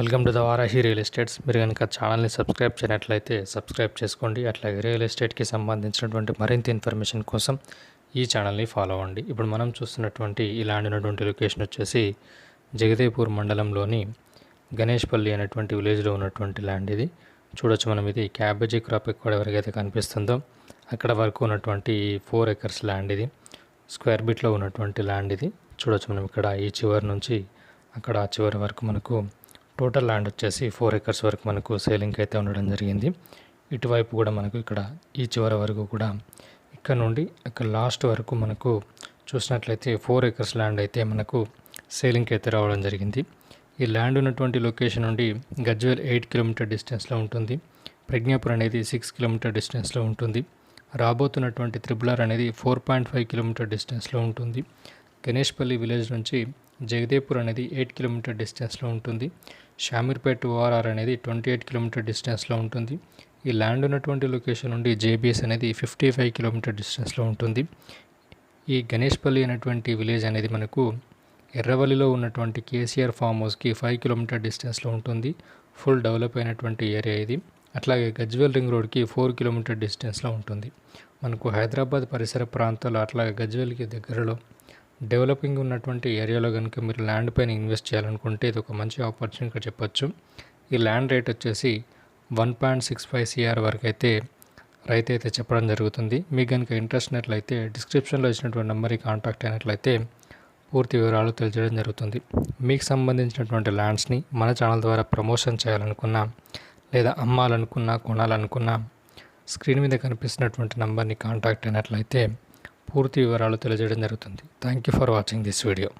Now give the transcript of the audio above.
Welcome to the Varahi real estates. మీరు కనుక ఛానల్ని సబ్స్క్రైబ్ చేయనట్లయితే సబ్స్క్రైబ్ చేసుకోండి. అట్లాగే రియల్ ఎస్టేట్కి సంబంధించినటువంటి మరింత ఇన్ఫర్మేషన్ కోసం ఈ ఛానల్ని ఫాలో అవ్వండి. ఇప్పుడు మనం చూస్తున్నటువంటి ఇలాంటి ఉన్నటువంటి లొకేషన్ వచ్చేసి జగదేపూర్ మండలంలోని గణేష్పల్లి అనేటువంటి విలేజ్లో ఉన్నటువంటి ల్యాండ్ ఇది. చూడొచ్చు మనం ఇది క్యాబేజీ క్రాప్ ఎక్కువ ఎవరికైతే కనిపిస్తుందో అక్కడ వరకు ఉన్నటువంటి ఫోర్ ఎకర్స్ ల్యాండ్ ఇది. స్క్వేర్ బిట్లో ఉన్నటువంటి ల్యాండ్ ఇది. చూడొచ్చు మనం ఇక్కడ ఈ చివరి నుంచి అక్కడ చివరి వరకు మనకు టోటల్ ల్యాండ్ వచ్చేసి ఫోర్ ఎకర్స్ వరకు మనకు సేలింగ్ అయితే ఉండడం జరిగింది. ఇటువైపు కూడా మనకు ఇక్కడ ఈ చివరి వరకు కూడా ఇక్కడ నుండి అక్కడ లాస్ట్ వరకు మనకు చూసినట్లయితే ఫోర్ ఎకర్స్ ల్యాండ్ అయితే మనకు సేలింగ్కి అయితే రావడం జరిగింది. ఈ ల్యాండ్ ఉన్నటువంటి లొకేషన్ నుండి గజ్వేల్ ఎయిట్ కిలోమీటర్ డిస్టెన్స్లో ఉంటుంది. ప్రజ్ఞాపూర్ అనేది సిక్స్ కిలోమీటర్ డిస్టెన్స్లో ఉంటుంది. రాబోతున్నటువంటి త్రిబులర్ అనేది ఫోర్ పాయింట్ ఫైవ్ కిలోమీటర్ డిస్టెన్స్లో ఉంటుంది. గణేష్పల్లి విలేజ్ నుంచి జగదేపూర్ అనేది ఎయిట్ కిలోమీటర్ డిస్టెన్స్లో ఉంటుంది. షామీర్పేట్ ఓఆర్ఆర్ అనేది ట్వంటీ ఎయిట్ కిలోమీటర్ డిస్టెన్స్లో ఉంటుంది. ఈ ల్యాండ్ ఉన్నటువంటి లొకేషన్ నుండి జేబీఎస్ అనేది ఫిఫ్టీ ఫైవ్ కిలోమీటర్ డిస్టెన్స్లో ఉంటుంది. ఈ గణేష్పల్లి అనేటువంటి విలేజ్ అనేది మనకు ఎర్రవల్లిలో ఉన్నటువంటి కేసీఆర్ ఫామ్ హౌస్కి ఫైవ్ కిలోమీటర్ డిస్టెన్స్లో ఉంటుంది. ఫుల్ డెవలప్ అయినటువంటి ఏరియా ఇది. అట్లాగే గజ్వేల్ రింగ్ రోడ్కి ఫోర్ కిలోమీటర్ డిస్టెన్స్లో ఉంటుంది. మనకు హైదరాబాద్ పరిసర ప్రాంతాలు అట్లాగే గజ్వేల్కి దగ్గరలో డెవలపింగ్ ఉన్నటువంటి ఏరియాలో కనుక మీరు ల్యాండ్ పైన ఇన్వెస్ట్ చేయాలనుకుంటే ఇది ఒక మంచి ఆపర్చునిటీగా చెప్పొచ్చు. ఈ ల్యాండ్ రేట్ వచ్చేసి one point six five CR వరకు అయితే రైతు అయితే చెప్పడం జరుగుతుంది. మీకు కనుక ఇంట్రెస్ట్ ఉన్నట్లయితే డిస్క్రిప్షన్లో ఇచ్చినటువంటి నెంబర్కి కాంటాక్ట్ అయినట్లయితే పూర్తి వివరాలు తెలియజేయడం జరుగుతుంది. మీకు సంబంధించినటువంటి ల్యాండ్స్ని మన ఛానల్ ద్వారా ప్రమోషన్ చేయాలనుకున్నా లేదా అమ్మాలనుకున్నా కొనాలనుకున్నా స్క్రీన్ మీద కనిపిస్తున్నటువంటి నంబర్ని కాంటాక్ట్ అయినట్లయితే పూర్తి వివరాలు తెలియజేయడం జరుగుతుంది. Thank you for watching this video